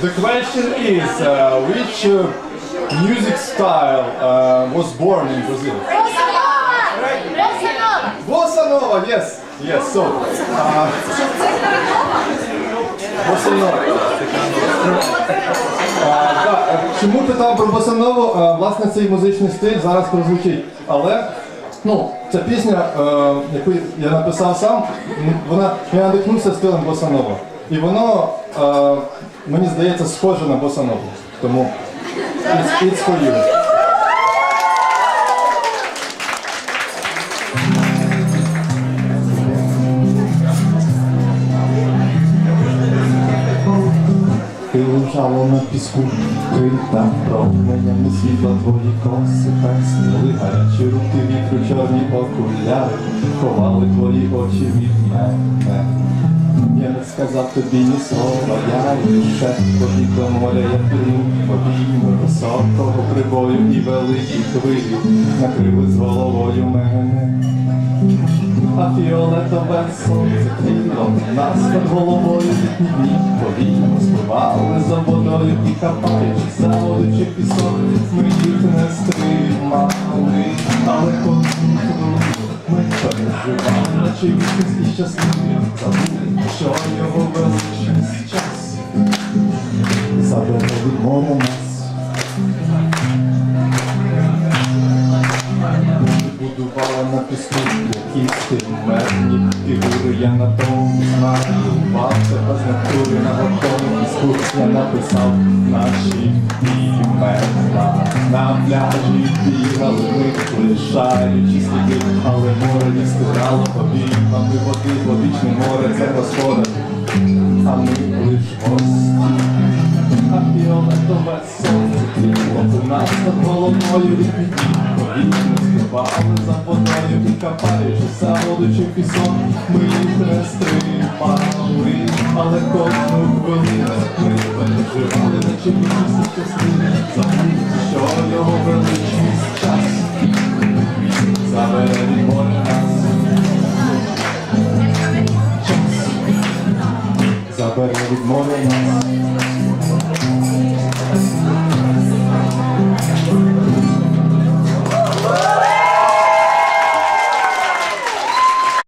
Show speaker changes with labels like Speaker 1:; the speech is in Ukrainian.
Speaker 1: The question is, uh, which uh, music style uh, was born in Brazil? Bossa Nova, yes, yes. So, uh, Bossa Nova. Да, е, Чому питав про босанову? Е, Власне, цей музичний стиль зараз прозвучить. Але ну, ця пісня, е, яку я написав сам, вона я надихнувся стилем босанова. І воно, е, мені здається, схоже на босанову. Тому it's, it's for you. Ти лежала на піску, крита променями світла твої коси перснули гарячі руки вітру, чорні окуляри, ховали твої очі від мене. Не сказав тобі ні слова, я лише побіг до моря, я плив, обійми високого прибою і великі хвилі накрили з головою мене. А фіолетове сонце крило нас над головою. Дні повільно спливали за водою і капаючись за водичі пісок, ми їх не стримали, наче і щасливі, забули, що його величність час. Забере від моря нас. Будувала на піску якісь химерні фігури, я на тому знаю, бався без натури на готовому піску я написав наші імена. На пляжі бігали ми, лишаючи сліди, але море не стирало обіймами води, вічне море це господар, а ми лиш гості. А фіолетове сонце крило у нас над головою літні повільно спливали за водою і копаючись за водичі пісок, ми не стримали, але кожну хвилину ми на наче частини, що його величність час забере море нас. Час забере від моря нас.